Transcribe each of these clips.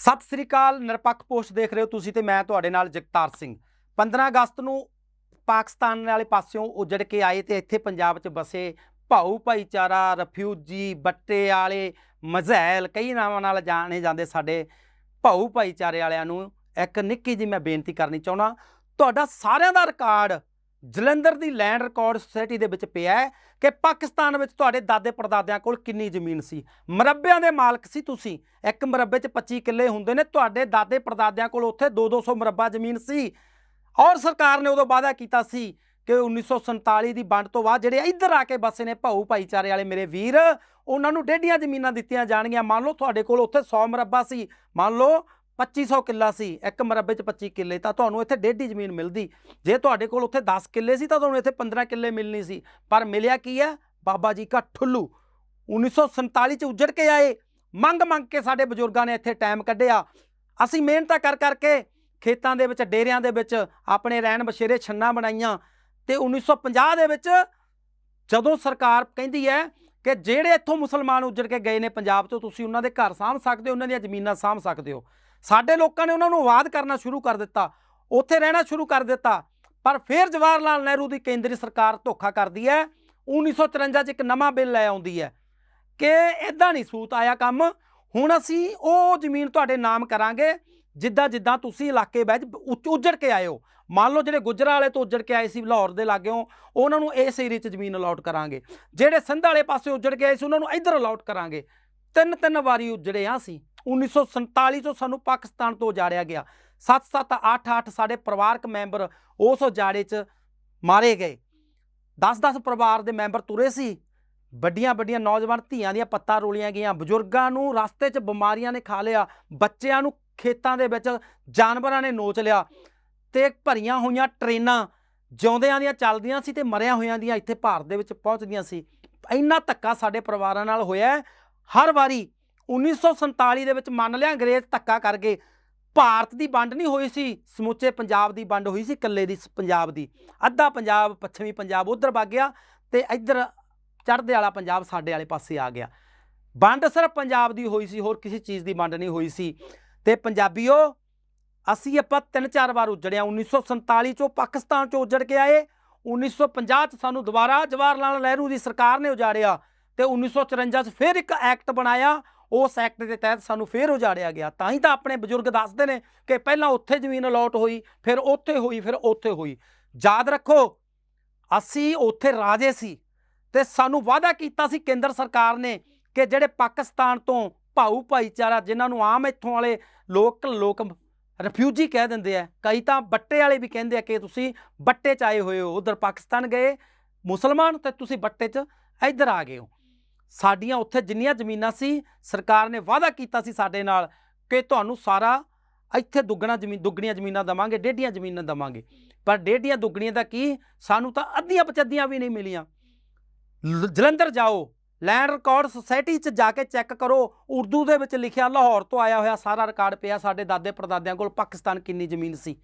ਸਤਿ ਸ੍ਰੀ ਅਕਾਲ, ਨਿਰਪੱਖ ਪੋਸਟ ਦੇਖ ਰਹੇ ਹੋ ਤੁਸੀਂ ਤੇ ਮੈਂ ਤੁਹਾਡੇ ਨਾਲ ਜਗਤਾਰ ਸਿੰਘ। 15 ਅਗਸਤ ਨੂੰ ਪਾਕਿਸਤਾਨ ਵਾਲੇ ਪਾਸਿਓਂ ਉਜੜ ਕੇ ਆਏ ਤੇ ਇੱਥੇ ਪੰਜਾਬ 'ਚ ਬਸੇ ਭਾਊ ਭਾਈਚਾਰਾ, ਰਫਿਊਜੀ, ਬੱਟੇ ਵਾਲੇ, ਮਜ਼ੈਲ, ਕਈ ਨਾਵਾਂ ਨਾਲ ਜਾਣੇ ਜਾਂਦੇ ਸਾਡੇ ਭਾਊ ਭਾਈਚਾਰੇ ਵਾਲਿਆਂ ਨੂੰ। ਇੱਕ ਨਿੱਕੀ ਜਿਹੀ ਮੈਂ ਬੇਨਤੀ ਕਰਨੀ ਚਾਹੁੰਦਾ, ਤੁਹਾਡਾ ਸਾਰਿਆਂ ਦਾ ਰਿਕਾਰਡ ਜਲੰਧਰ ਦੀ ਲੈਂਡ ਰਿਕਾਰਡ ਸੁਸਾਇਟੀ ਦੇ ਵਿੱਚ ਪਿਆ ਹੈ ਕਿ ਪਾਕਿਸਤਾਨ ਵਿੱਚ ਤੁਹਾਡੇ ਦਾਦੇ ਪੜਦਾਦਿਆਂ ਕੋਲ ਕਿੰਨੀ ਜ਼ਮੀਨ ਸੀ? ਮਰੱਬਿਆਂ ਦੇ ਮਾਲਕ ਸੀ ਤੁਸੀਂ। ਇੱਕ ਮਰੱਬੇ 'ਚ 25 ਕਿੱਲੇ ਹੁੰਦੇ ਨੇ, ਤੁਹਾਡੇ ਦਾਦੇ ਪੜਦਾਦਿਆਂ ਕੋਲ ਉੱਥੇ 2-200 ਮਰੱਬਾ ਜ਼ਮੀਨ ਸੀ। ਔਰ ਸਰਕਾਰ ਨੇ ਉਦੋਂ ਵਾਅਦਾ ਕੀਤਾ ਸੀ ਕਿ 1947 ਦੀ ਵੰਡ ਤੋਂ ਬਾਅਦ ਜਿਹੜੇ ਇੱਧਰ ਆ ਕੇ ਬਸੇ ਨੇ ਭਾਊ ਭਾਈਚਾਰੇ ਵਾਲੇ ਮੇਰੇ ਵੀਰ, ਉਹਨਾਂ ਨੂੰ ਡੇਢੀਆਂ ਜ਼ਮੀਨਾਂ ਦਿੱਤੀਆਂ ਜਾਣਗੀਆਂ। ਮੰਨ ਲਓ ਤੁਹਾਡੇ ਕੋਲ ਉੱਥੇ 100 ਮਰੱਬਾ ਸੀ। ਮੰਨ ਲਓ 2500 ਕਿੱਲਾ ਸੀ, ਇੱਕ ਮਰੱਬੇ 'ਚ 25 ਕਿੱਲੇ, ਤਾਂ ਤੁਹਾਨੂੰ ਇੱਥੇ ਡੇਢੀ ਜ਼ਮੀਨ ਮਿਲਦੀ। ਜੇ ਤੁਹਾਡੇ ਕੋਲ ਉੱਥੇ 10 ਕਿੱਲੇ ਸੀ, ਤਾਂ ਤੁਹਾਨੂੰ ਇੱਥੇ 15 ਕਿੱਲੇ ਮਿਲਣੀ ਸੀ। ਪਰ ਮਿਲਿਆ ਕੀ ਹੈ ਬਾਬਾ ਜੀ ਕਾ ਠੁੱਲੂ। 1947 ਚ ਉੱਜੜ ਕੇ ਆਏ। ਮੰਗ ਮੰਗ ਕੇ ਸਾਡੇ ਬਜ਼ੁਰਗਾਂ ਨੇ ਇੱਥੇ ਟਾਈਮ ਕੱਢਿਆ। ਅਸੀਂ ਮਿਹਨਤਾਂ ਕਰ ਕਰਕੇ ਖੇਤਾਂ ਦੇ ਵਿੱਚ, ਡੇਰਿਆਂ ਦੇ ਵਿੱਚ ਆਪਣੇ ਰਹਿਣ ਬਸ਼ੇਰੇ ਛੰਨਾ ਬਣਾਈਆਂ। ਤੇ 1950 ਦੇ ਵਿੱਚ ਜਦੋਂ ਸਰਕਾਰ ਕਹਿੰਦੀ ਹੈ ਕਿ ਜਿਹੜੇ ਇੱਥੋਂ ਮੁਸਲਮਾਨ ਉੱਜੜ ਕੇ ਗਏ ਨੇ ਪੰਜਾਬ ਤੋਂ ਤੁਸੀਂ ਉਹਨਾਂ ਦੇ ਘਰ ਸਾਂਭ ਸਕਦੇ ਹੋ, ਉਹਨਾਂ ਦੀਆਂ ਜ਼ਮੀਨਾਂ ਸਾਂਭ ਸਕਦੇ ਹੋ। ਸਾਡੇ ਲੋਕਾਂ ਨੇ ਉਹਨਾਂ ਨੂੰ ਆਵਾਜ਼ ਕਰਨਾ ਸ਼ੁਰੂ ਕਰ ਦਿੱਤਾ, ਉੱਥੇ ਰਹਿਣਾ ਸ਼ੁਰੂ ਕਰ ਦਿੱਤਾ, ਪਰ ਫਿਰ ਜਵਾਹਰ ਲਾਲ ਨਹਿਰੂ ਦੀ ਕੇਂਦਰੀ ਸਰਕਾਰ ਧੋਖਾ ਕਰਦੀ ਹੈ 1954 ਚ ਇੱਕ ਨਵਾਂ ਬਿੱਲ ਲੈ ਆਉਂਦੀ ਹੈ, ਕਿ ਇਦਾਂ ਨਹੀਂ ਸੂਤ ਆਇਆ ਕੰਮ, ਹੁਣ ਅਸੀਂ ਉਹ ਜ਼ਮੀਨ ਤੁਹਾਡੇ ਨਾਮ ਕਰਾਂਗੇ, ਜਿੱਦਾਂ ਜਿੱਦਾਂ ਤੁਸੀਂ ਇਲਾਕੇ ਵਿੱਚ ਉੱਚ- ਉੱਜੜ ਕੇ ਆਏ ਹੋ, ਮੰਨ ਲਓ ਜਿਹੜੇ ਗੁੱਜਰਾਂ ਵਾਲੇ ਤੋਂ ਉੱਜੜ ਕੇ ਆਏ ਸੀ, ਲਾਹੌਰ ਦੇ ਲਾਗਿਓਂ, ਉਹਨਾਂ ਨੂੰ ਇਸ ਏਰੀਏ 'ਚ ਜ਼ਮੀਨ ਅਲਾਟ ਕਰਾਂਗੇ, ਜਿਹੜੇ ਸਿੰਧ ਵਾਲੇ ਪਾਸੇ ਉੱਜੜ ਕੇ ਆਏ ਸੀ, ਉਹਨਾਂ ਨੂੰ ਇੱਧਰ ਅਲਾਟ ਕਰਾਂਗੇ ਤਿੰਨ ਤਿੰਨ ਵਾਰੀ ਉੱਜੜੇ ਆ ਸੀ 1947 ਤੋਂ ਸਾਨੂੰ ਪਾਕਿਸਤਾਨ ਤੋਂ ਉਜਾੜਿਆ ਗਿਆ। 7-7 8-8 ਸਾਡੇ ਪਰਿਵਾਰਕ ਮੈਂਬਰ ਉਸ ਉਜਾੜੇ 'ਚ ਮਾਰੇ ਗਏ। 10-10 ਪਰਿਵਾਰ ਦੇ ਮੈਂਬਰ ਤੁਰੇ ਸੀ। ਵੱਡੀਆਂ ਵੱਡੀਆਂ ਨੌਜਵਾਨ ਧੀਆਂ ਦੀਆਂ ਪੱਤਾਂ ਰੋਲੀਆਂ ਗਈਆਂ। ਬਜ਼ੁਰਗਾਂ ਨੂੰ ਰਸਤੇ 'ਚ ਬਿਮਾਰੀਆਂ ਨੇ ਖਾ ਲਿਆ। ਬੱਚਿਆਂ ਨੂੰ ਖੇਤਾਂ ਦੇ ਵਿੱਚ ਜਾਨਵਰਾਂ ਨੇ ਨੋਚ ਲਿਆ ਤੇ ਭਰੀਆਂ ਹੋਈਆਂ ਟ੍ਰੇਨਾਂ ਜਿਉਂਦਿਆਂ ਦੀਆਂ ਚੱਲਦੀਆਂ ਸੀ ਤੇ ਮਰਿਆਂ ਹੋਇਆਂ ਦੀਆਂ ਇੱਥੇ ਭਾਰਤ ਦੇ ਵਿੱਚ ਪਹੁੰਚਦੀਆਂ ਸੀ। ਇੰਨਾ ਧੱਕਾ ਸਾਡੇ ਪਰਿਵਾਰਾਂ ਨਾਲ ਹੋਇਆ। ਹਰ ਵਾਰੀ 1947 ਦੇ ਵਿੱਚ ਮੰਨ ਲਿਆ ਅੰਗਰੇਜ਼ ਧੱਕਾ ਕਰ ਗਏ। ਭਾਰਤ ਦੀ ਵੰਡ ਨਹੀਂ ਹੋਈ ਸੀ, ਸਮੁੱਚੇ ਪੰਜਾਬ ਦੀ ਵੰਡ ਹੋਈ ਸੀ, ਇਕੱਲੇ ਦੀ ਪੰਜਾਬ ਦੀ। ਅੱਧਾ ਪੰਜਾਬ, ਪੱਛਮੀ ਪੰਜਾਬ ਉਧਰ ਵਗ ਗਿਆ ਤੇ ਇੱਧਰ ਚੜ੍ਹਦੇ ਵਾਲਾ ਪੰਜਾਬ ਸਾਡੇ ਵਾਲੇ ਪਾਸੇ ਆ ਗਿਆ। ਵੰਡ ਸਿਰਫ ਪੰਜਾਬ ਦੀ ਹੋਈ ਸੀ, ਹੋਰ ਕਿਸੇ ਚੀਜ਼ ਦੀ ਵੰਡ ਨਹੀਂ ਹੋਈ ਸੀ। ਤੇ ਪੰਜਾਬੀਓ, ਅਸੀਂ ਆਪਾਂ ਤਿੰਨ ਚਾਰ ਵਾਰ ਉੱਜੜਿਆ। 1947 ਚੋਂ ਪਾਕਿਸਤਾਨ ਚੋਂ ਉੱਜੜ ਕੇ ਆਏ। 1950 ਚ ਸਾਨੂੰ ਦੁਬਾਰਾ ਜਵਾਹਰ ਲਾਲ ਨਹਿਰੂ ਦੀ ਸਰਕਾਰ ਨੇ ਉਜਾੜਿਆ। ਤੇ 1954 ਚ ਫਿਰ ਇੱਕ ਐਕਟ ਬਣਾਇਆ। ਉਸ ਐਕਟ ਦੇ ਤਹਿਤ ਸਾਨੂੰ ਫਿਰ ਉਜਾੜਿਆ ਗਿਆ। ਤਾਂ ਹੀ ਤਾਂ ਆਪਣੇ ਬਜ਼ੁਰਗ ਦੱਸਦੇ ਨੇ ਕਿ ਪਹਿਲਾਂ ਉੱਥੇ ਜ਼ਮੀਨ ਅਲੋਟ ਹੋਈ, ਫਿਰ ਉੱਥੇ ਹੋਈ, ਫਿਰ ਉੱਥੇ ਹੋਈ। ਯਾਦ ਰੱਖੋ, ਅਸੀਂ ਉੱਥੇ ਰਾਜੇ ਸੀ ਤੇ ਸਾਨੂੰ ਵਾਅਦਾ ਕੀਤਾ ਸੀ ਕੇਂਦਰ ਸਰਕਾਰ ਨੇ ਕਿ ਜਿਹੜੇ ਪਾਕਿਸਤਾਨ ਤੋਂ ਭਾਊ ਭਾਈਚਾਰਾ ਜਿਨ੍ਹਾਂ ਨੂੰ ਆਮ ਇੱਥੋਂ ਵਾਲੇ ਲੋਕ ਲੋਕ ਰਿਫਿਊਜੀ ਕਹਿ ਦਿੰਦੇ ਆ, ਕਈ ਤਾਂ ਬੱਟੇ ਵਾਲੇ ਵੀ ਕਹਿੰਦੇ ਆ ਕਿ ਤੁਸੀਂ ਬੱਟੇ ਚ ਆਏ ਹੋਏ ਹੋ, ਉਧਰ ਪਾਕਿਸਤਾਨ ਗਏ, ਮੁਸਲਮਾਨ ਤੇ ਤੁਸੀਂ ਬੱਟੇ ਚ ਇੱਧਰ ਆ ਗਏ ਹੋ। ਸਾਡੀਆਂ ਉੱਥੇ ਜਿੰਨੀਆਂ ਜ਼ਮੀਨਾਂ ਸੀ, ਸਰਕਾਰ ਨੇ ਵਾਅਦਾ ਕੀਤਾ ਸੀ ਸਾਡੇ ਨਾਲ ਕਿ ਤੁਹਾਨੂੰ ਸਾਰਾ ਇੱਥੇ ਦੁੱਗਣਾ ਜ਼ਮੀਨ ਦੁੱਗਣੀਆਂ ਜ਼ਮੀਨਾਂ ਦਵਾਂਗੇ, ਡੇਢੀਆਂ ਜ਼ਮੀਨਾਂ ਦਵਾਂਗੇ। ਪਰ ਡੇਢੀਆਂ ਦੁੱਗਣੀਆਂ ਦਾ ਕੀ? ਸਾਨੂੰ ਤਾਂ ਅੱਧੀਆਂ ਪਚੱਧੀਆਂ ਵੀ ਨਹੀਂ ਮਿਲੀਆਂ। ਲ- ਜਲੰਧਰ ਜਾਓ ਲੈਂਡ ਰਿਕਾਰਡ ਸੁਸਾਇਟੀ 'ਚ ਜਾ ਕੇ ਚੈੱਕ ਕਰੋ, ਉਰਦੂ ਦੇ ਵਿੱਚ ਲਿਖਿਆ ਲਾਹੌਰ ਤੋਂ ਆਇਆ ਹੋਇਆ ਸਾਰਾ ਰਿਕਾਰਡ ਪਿਆ ਸਾਡੇ ਦਾਦੇ ਪੜਦਾਦਿਆਂ ਕੋਲ ਪਾਕਿਸਤਾਨ ਕਿੰਨੀ ਜ਼ਮੀਨ ਸੀ।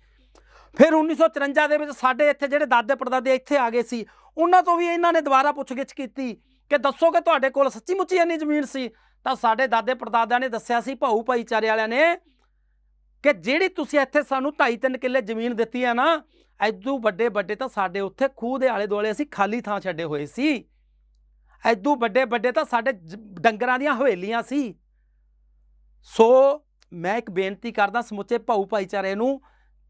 ਫਿਰ 1954 ਦੇ ਵਿੱਚ ਸਾਡੇ ਇੱਥੇ ਜਿਹੜੇ ਦਾਦੇ ਪੜਦਾਦੇ ਇੱਥੇ ਆ ਗਏ ਸੀ, ਉਹਨਾਂ ਤੋਂ ਵੀ ਇਹਨਾਂ ਨੇ ਦੁਬਾਰਾ ਪੁੱਛਗਿੱਛ ਕੀਤੀ। ਕਿ ਦੱਸੋ ਕਿ ਤੁਹਾਡੇ ਕੋਲ ਸੱਚੀ ਮੁੱਚੀ ਇੰਨੀ ਜ਼ਮੀਨ ਸੀ? ਤਾਂ ਸਾਡੇ ਦਾਦੇ ਪੜਦਾਦਿਆਂ ਨੇ ਦੱਸਿਆ ਸੀ, ਭਾਊ ਭਾਈਚਾਰੇ ਵਾਲਿਆਂ ਨੇ, ਕਿ ਜਿਹੜੀ ਤੁਸੀਂ ਇੱਥੇ ਸਾਨੂੰ 2.5-3 ਕਿੱਲੇ ਜ਼ਮੀਨ ਦਿੱਤੀ ਹੈ ਨਾ, ਐਦੂ ਵੱਡੇ ਵੱਡੇ ਤਾਂ ਸਾਡੇ ਉੱਥੇ ਖੂਹ ਦੇ ਆਲੇ ਦੁਆਲੇ ਅਸੀਂ ਖਾਲੀ ਥਾਂ ਛੱਡੇ ਹੋਏ ਸੀ। ਐਦੂ ਵੱਡੇ ਵੱਡੇ ਤਾਂ ਸਾਡੇ ਜ- ਡੰਗਰਾਂ ਦੀਆਂ ਹਵੇਲੀਆਂ ਸੀ। ਸੋ ਮੈਂ ਇੱਕ ਬੇਨਤੀ ਕਰਦਾ ਸਮੁੱਚੇ ਭਾਊ ਭਾਈਚਾਰੇ ਨੂੰ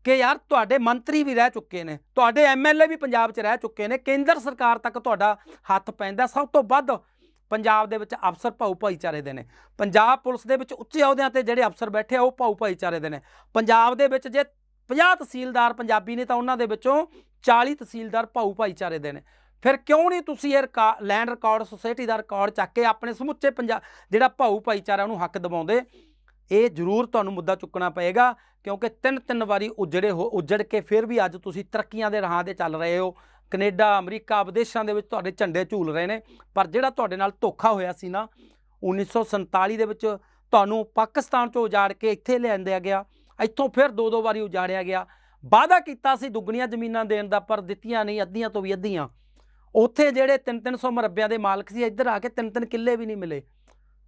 ਕਿ ਯਾਰ ਤੁਹਾਡੇ ਮੰਤਰੀ ਵੀ ਰਹਿ ਚੁੱਕੇ ਨੇ, ਤੁਹਾਡੇ ਐਮਐਲਏ ਵੀ ਪੰਜਾਬ 'ਚ ਰਹਿ ਚੁੱਕੇ ਨੇ, ਕੇਂਦਰ ਸਰਕਾਰ ਤੱਕ ਤੁਹਾਡਾ ਹੱਥ ਪੈਂਦਾ ਸਭ ਤੋਂ ਵੱਧ ਪੰਜਾਬ ਦੇ ਵਿੱਚ ਅਫਸਰ ਭਾਊ ਭਾਈਚਾਰੇ ਦੇ ਨੇ। ਪੰਜਾਬ ਪੁਲਿਸ ਦੇ ਵਿੱਚ ਉੱਚੇ ਅਹੁਦਿਆਂ ਤੇ ਜਿਹੜੇ ਅਫਸਰ ਬੈਠੇ ਆ, ਉਹ ਭਾਊ ਭਾਈਚਾਰੇ ਦੇ ਨੇ। ਪੰਜਾਬ ਦੇ ਵਿੱਚ ਜੇ 50 ਤਹਿਸੀਲਦਾਰ ਪੰਜਾਬੀ ਨੇ ਤਾਂ ਉਹਨਾਂ ਦੇ ਵਿੱਚੋਂ 40 ਤਹਿਸੀਲਦਾਰ ਭਾਊ ਭਾਈਚਾਰੇ ਦੇ ਨੇ। ਫਿਰ ਕਿਉਂ ਨਹੀਂ ਤੁਸੀਂ ਇਹ ਰਿਕਾ- ਲੈਂਡ ਰਿਕਾਰਡ, ਸੁਸਾਇਟੀ ਦਾ ਰਿਕਾਰਡ ਚੱਕ ਕੇ ਆਪਣੇ ਸਮੁੱਚੇ ਪੰਜਾਬ ਜਿਹੜਾ ਭਾਊ ਭਾਈਚਾਰਾ ਉਹਨੂੰ ਹੱਕ ਦਿਵਾਉਂਦੇ? ਇਹ ਜ਼ਰੂਰ ਤੁਹਾਨੂੰ ਮੁੱਦਾ ਚੁੱਕਣਾ ਪਏਗਾ, ਕਿਉਂਕਿ ਤਿੰਨ ਤਿੰਨ ਵਾਰੀ ਉਜੜੇ ਹੋ, ਉਜੜ ਕੇ ਫਿਰ ਵੀ ਅੱਜ ਤੁਸੀਂ ਤਰੱਕੀਆਂ ਦੇ ਰਾਹਾਂ ਤੇ ਚੱਲ ਰਹੇ ਹੋ। ਕੈਨੇਡਾ, ਅਮਰੀਕਾ, ਵਿਦੇਸ਼ਾਂ ਦੇ ਵਿੱਚ ਤੁਹਾਡੇ ਝੰਡੇ ਝੂਲ ਰਹੇ ਨੇ, ਪਰ ਜਿਹੜਾ ਤੁਹਾਡੇ ਨਾਲ ਧੋਖਾ ਹੋਇਆ ਸੀ ਨਾ 1947 ਦੇ ਵਿੱਚ ਤੁਹਾਨੂੰ ਪਾਕਿਸਤਾਨ ਚੋਂ ਉਜਾੜ ਕੇ ਇੱਥੇ ਲਿਆਂਦਿਆ ਗਿਆ, ਇੱਥੋਂ ਫਿਰ ਦੋ ਦੋ ਵਾਰੀ ਉਜਾੜਿਆ ਗਿਆ। ਵਾਅਦਾ ਕੀਤਾ ਸੀ ਦੁੱਗਣੀਆਂ ਜ਼ਮੀਨਾਂ ਦੇਣ ਦਾ, ਪਰ ਦਿੱਤੀਆਂ ਨਹੀਂ, ਅੱਧੀਆਂ ਤੋਂ ਵੀ ਅੱਧੀਆਂ। ਉੱਥੇ ਜਿਹੜੇ 3-300 ਮਰਬਿਆਂ ਦੇ ਮਾਲਕ ਸੀ, ਇੱਧਰ ਆ ਕੇ ਤਿੰਨ ਤਿੰਨ ਕਿੱਲੇ ਵੀ ਨਹੀਂ ਮਿਲੇ।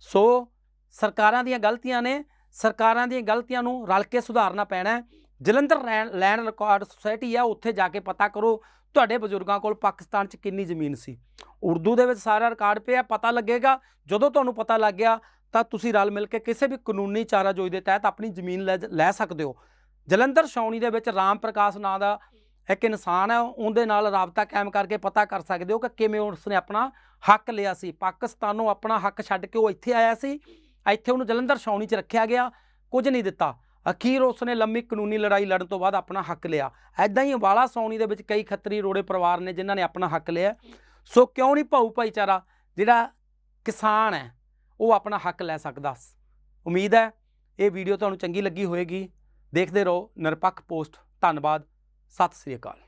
ਸੋ ਸਰਕਾਰਾਂ ਦੀਆਂ ਗਲਤੀਆਂ ਨੇ, ਸਰਕਾਰਾਂ ਦੀਆਂ ਗਲਤੀਆਂ ਨੂੰ ਰਲ ਕੇ ਸੁਧਾਰਨਾ ਪੈਣਾ ਹੈ। Jalandhar land land record society ਆ, ਉੱਥੇ ਜਾ ਕੇ ਪਤਾ ਕਰੋ ਤੁਹਾਡੇ ਬਜ਼ੁਰਗਾਂ ਕੋਲ ਪਾਕਿਸਤਾਨ 'ਚ ਕਿੰਨੀ ਜ਼ਮੀਨ ਸੀ। ਉਰਦੂ ਦੇ ਵਿੱਚ ਸਾਰਾ ਰਿਕਾਰਡ ਪਿਆ, ਪਤਾ ਲੱਗੇਗਾ। ਜਦੋਂ ਤੁਹਾਨੂੰ ਪਤਾ ਲੱਗ ਗਿਆ, ਤਾਂ ਤੁਸੀਂ ਰਲ ਮਿਲ ਕੇ ਕਿਸੇ ਵੀ ਕਾਨੂੰਨੀ ਚਾਰਾਜੋਈ ਦੇ ਤਹਿਤ ਆਪਣੀ ਜ਼ਮੀਨ ਲੈ ਲੈ ਸਕਦੇ ਹੋ। ਜਲੰਧਰ ਛਾਉਣੀ ਦੇ ਵਿੱਚ ਰਾਮ ਪ੍ਰਕਾਸ਼ ਨਾਂ ਦਾ ਇੱਕ ਇਨਸਾਨ ਹੈ ਉਹਦੇ ਨਾਲ ਰਾਬਤਾ ਕਾਇਮ ਕਰਕੇ ਪਤਾ ਕਰ ਸਕਦੇ ਹੋ ਕਿ ਕਿਵੇਂ ਉਸਨੇ ਆਪਣਾ ਹੱਕ ਲਿਆ ਸੀ। ਪਾਕਿਸਤਾਨੋਂ ਆਪਣਾ ਹੱਕ ਛੱਡ ਕੇ ਉਹ ਇੱਥੇ ਆਇਆ ਸੀ। ਇੱਥੇ ਉਹਨੂੰ ਜਲੰਧਰ ਛਾਉਣੀ 'ਚ ਰੱਖਿਆ ਗਿਆ, ਕੁਝ ਨਹੀਂ ਦਿੱਤਾ। ਅਖੀਰ ਉਸਨੇ ਲੰਮੀ ਕਾਨੂੰਨੀ ਲੜਾਈ ਲੜਨ ਤੋਂ ਬਾਅਦ ਆਪਣਾ ਹੱਕ ਲਿਆ। ਐਦਾਂ ਹੀ ਵਾਲਾ ਸੌਣੀ ਦੇ ਵਿੱਚ ਕਈ ਖੱਤਰੀ ਰੋੜੇ ਪਰਿਵਾਰ ਨੇ ਜਿਨ੍ਹਾਂ ਨੇ ਆਪਣਾ ਹੱਕ ਲਿਆ। ਸੋ ਕਿਉਂ ਨਹੀਂ ਭਾਊ ਭਾਈਚਾਰਾ? ਜਿਹੜਾ ਕਿਸਾਨ ਹੈ, ਉਹ ਆਪਣਾ ਹੱਕ ਲੈ ਸਕਦਾ ਉਮੀਦ ਹੈ ਇਹ ਵੀਡੀਓ ਤੁਹਾਨੂੰ ਚੰਗੀ ਲੱਗੀ ਹੋਵੇਗੀ ਦੇਖਦੇ ਰਹੋ ਨਿਰਪੱਖ ਪੋਸਟ। ਧੰਨਵਾਦ। ਸਤਿ ਸ੍ਰੀ ਅਕਾਲ।